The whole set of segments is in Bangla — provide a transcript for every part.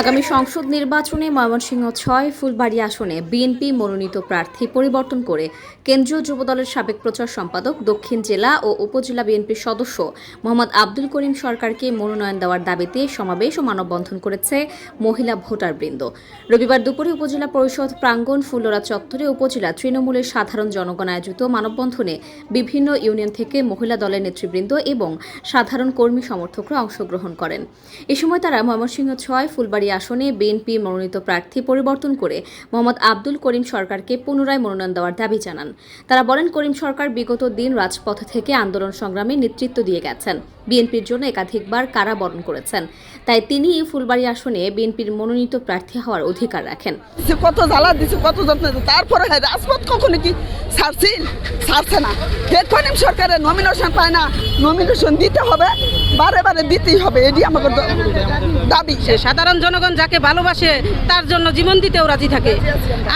আগামী সংসদ নির্বাচনে ময়মনসিংহ ছয়, ফুলবাড়ি আসনে বিএনপি মনোনীত প্রার্থী পরিবর্তন করে কেন্দ্রীয় যুবদলের সাবেক প্রচার সম্পাদক, দক্ষিণ জেলা ও উপজেলা বিএনপির সদস্য মোহাম্মদ আব্দুল করিম সরকারকে মনোনয়ন দেওয়ার দাবিতে সমাবেশ ও মানববন্ধন করেছে মহিলা ভোটারবৃন্দ। রবিবার দুপুরে উপজেলা পরিষদ প্রাঙ্গণ ফুলরা চত্বরে উপজেলা তৃণমূলের সাধারণ জনগণ আয়োজিত মানববন্ধনে বিভিন্ন ইউনিয়ন থেকে মহিলা দলের নেতৃবৃন্দ এবং সাধারণ কর্মী সমর্থকরা অংশগ্রহণ করেন। এ সময় তারা ময়মনসিংহ ছয়, ফুলবাড়ি আসনে বিএনপি মনোনীত প্রার্থী পরিবর্তন করে মোহাম্মদ আব্দুল করিম সরকারকে পুনরায় মনোনয়ন দেওয়ার দাবি জানান। তারা বলেন, করিম সরকার বিগত দিন রাজপথ থেকে আন্দোলন সংগ্রামে নেতৃত্ব দিয়ে গেছেন। বিএনপির জন্য একাধিকবার কারাবরণ করেছেন। তাই তিনি ফুলবাড়ি আসনে বিএনপির মনোনীত প্রার্থী হওয়ার অধিকার রাখেন। কত জ্বালা দিছে কত যত্ন তারপরে হ্যাঁ রাজপথ কখনো কি ছাড়ছিল ছাড়ছে না। কে সরকারের নমিনেশন পায় না নমিনেশন দিতে হবে বারে বারে দিতেই হবে এটি আমাদের দাবি। সে সাধারণ জনগণ যাকে ভালোবাসে তার জন্য জীবন দিতেও রাজি থাকে।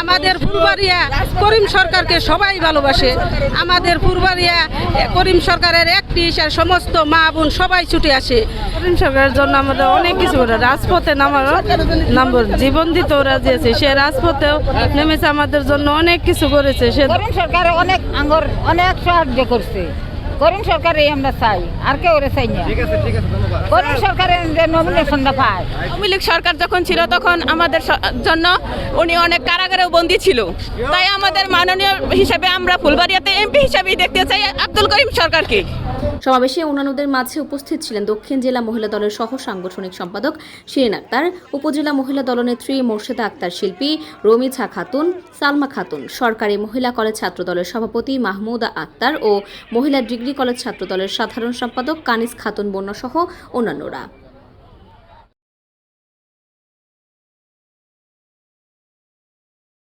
আমাদের ফুলবাড়িয়া করিম সরকারকে সবাই ভালোবাসে। আমাদের ফুলবাড়িয়া করিম সরকারের একটি সমস্ত মা বোন সবাই ছুটে আসে। করিম সরকারের জন্য আমাদের অনেক কিছু করে রাজপথে নামার নাম্বার জীবন দিতে ওরা আছে। সে রাজপথেও নেমেছে আমাদের জন্য অনেক কিছু করেছে। সে করিম সরকার অনেক আঙ্গর অনেক সাহায্য করছে। করিম সরকারে আমরা চাই আর কেউ ওরে চাই না। করিম সরকারের যে নমিনেশনটা পায়। আওয়ামী লীগ সরকার যখন ছিল তখন আমাদের জন্য উনি অনেক কারাগারেও বন্দী ছিল। তাই আমাদের মাননীয় হিসেবে আমরা ফুলবাড়িয়াতে এমপি হিসেবেই দেখতে চাই আব্দুল করিম সরকারকে। সমাবেশে অন্যান্যদের মাঝে উপস্থিত ছিলেন দক্ষিণ জেলা মহিলা দলের সহ সাংগঠনিক সম্পাদক শিরিন আক্তার উপজেলা মহিলা দলনেত্রী মোর্শেদা আক্তার শিল্পী রমিছা খাতুন সালমা খাতুন সরকারি মহিলা কলেজ ছাত্র দলের সভাপতি মাহমুদা আক্তার ও মহিলা ডিগ্রি কলেজ ছাত্রদলের সাধারণ সম্পাদক কানিস খাতুন বন্যাসহ অন্যান্যরা।